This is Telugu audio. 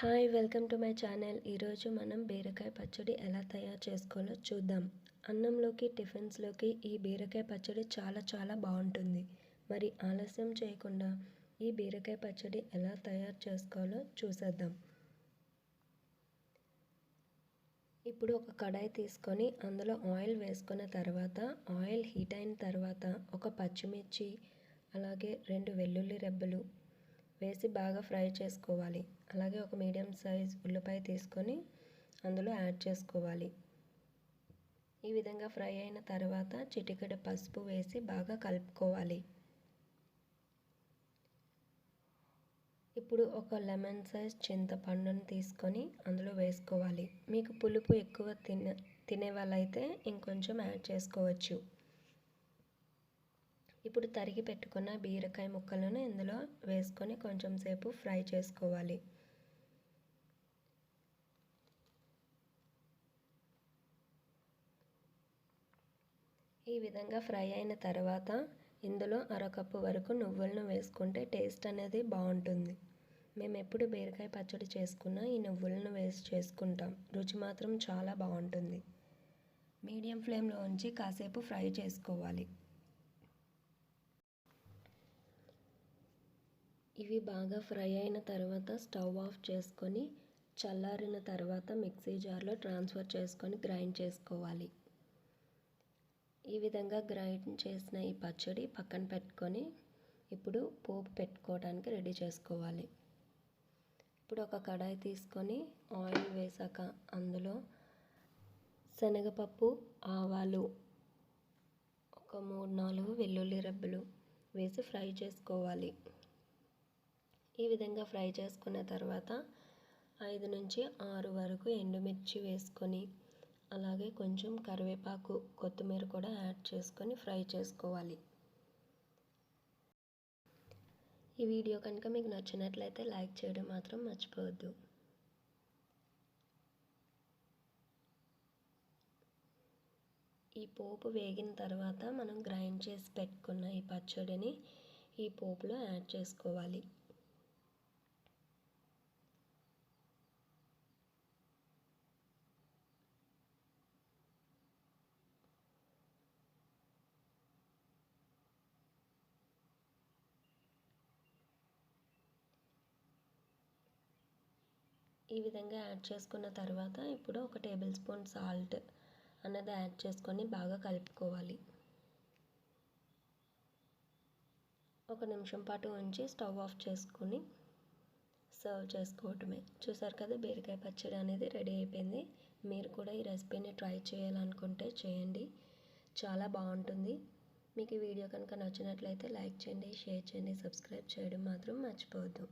Hi welcome to my channel. ఈరోజు మనం బీరకాయ పచ్చడి ఎలా తయారు చేసుకోవాలో చూద్దాం. అన్నంలోకి టిఫిన్స్లోకి ఈ బీరకాయ పచ్చడి చాలా చాలా బాగుంటుంది. మరి ఆలస్యం చేయకుండా ఈ బీరకాయ పచ్చడి ఎలా తయారు చేసుకోవాలో చూసేద్దాం. ఇప్పుడు ఒక కడాయి తీసుకొని అందులో ఆయిల్ వేసుకున్న తర్వాత ఆయిల్ హీట్ అయిన తర్వాత ఒక పచ్చిమిర్చి అలాగే రెండు వెల్లుల్లి రెబ్బలు వేసి బాగా ఫ్రై చేసుకోవాలి. అలాగే ఒక మీడియం సైజ్ ఉల్లిపాయ తీసుకొని అందులో యాడ్ చేసుకోవాలి. ఈ విధంగా ఫ్రై అయిన తర్వాత చిటికెడ పసుపు వేసి బాగా కలుపుకోవాలి. ఇప్పుడు ఒక లెమన్ సైజ్ చింతపండును తీసుకొని అందులో వేసుకోవాలి. మీకు పులుపు ఎక్కువ తిన తినే వాళ్ళైతే ఇంకొంచెం యాడ్ చేసుకోవచ్చు. ఇప్పుడు తరిగి పెట్టుకున్న బీరకాయ ముక్కలను ఇందులో వేసుకొని కొంచెం సేపు ఫ్రై చేసుకోవాలి. ఈ విధంగా ఫ్రై అయిన తర్వాత ఇందులో అరకప్పు వరకు నువ్వులను వేసుకుంటే టేస్ట్ అనేది బాగుంటుంది. మేము ఎప్పుడు బీరకాయ పచ్చడి చేసుకున్నా ఈ నువ్వులను వేసి చేసుకుంటాం. రుచి మాత్రం చాలా బాగుంటుంది. మీడియం ఫ్లేమ్లో ఉంచి కాసేపు ఫ్రై చేసుకోవాలి. ఇవి బాగా ఫ్రై అయిన తర్వాత స్టవ్ ఆఫ్ చేసుకొని చల్లారిన తర్వాత మిక్సీ జార్లో ట్రాన్స్ఫర్ చేసుకొని గ్రైండ్ చేసుకోవాలి. ఈ విధంగా గ్రైండ్ చేసిన ఈ పచ్చడి పక్కన పెట్టుకొని ఇప్పుడు పోపు పెట్టుకోవడానికి రెడీ చేసుకోవాలి. ఇప్పుడు ఒక కడాయి తీసుకొని ఆయిల్ వేసాక అందులో శనగపప్పు ఆవాలు ఒక మూడు నాలుగు వెల్లుల్లి రెబ్బలు వేసి ఫ్రై చేసుకోవాలి. ఈ విధంగా ఫ్రై చేసుకున్న తర్వాత ఐదు నుంచి ఆరు వరకు ఎండుమిర్చి వేసుకొని అలాగే కొంచెం కరివేపాకు కొత్తిమీర కూడా యాడ్ చేసుకొని ఫ్రై చేసుకోవాలి. ఈ వీడియో కనుక మీకు నచ్చినట్లయితే లైక్ చేయడం మాత్రం మర్చిపోవద్దు. ఈ పోపు వేగిన తర్వాత మనం గ్రైండ్ చేసి పెట్టుకున్న ఈ పచ్చడిని ఈ పోపులో యాడ్ చేసుకోవాలి. ఈ విధంగా యాడ్ చేసుకున్న తర్వాత ఇప్పుడు ఒక టేబుల్ స్పూన్ సాల్ట్ అన్నది యాడ్ చేసుకొని బాగా కలుపుకోవాలి. ఒక నిమిషం పాటు ఉంచి స్టవ్ ఆఫ్ చేసుకొని సర్వ్ చేసుకోవటమే. చూసారు కదా బీరకాయ పచ్చడి అనేది రెడీ అయిపోయింది. మీరు కూడా ఈ రెసిపీని ట్రై చేయాలనుకుంటే చేయండి. చాలా బాగుంటుంది. మీకు ఈ వీడియో కనుక నచ్చినట్లయితే లైక్ చేయండి షేర్ చేయండి సబ్స్క్రైబ్ చేయడం మాత్రం మర్చిపోవద్దు.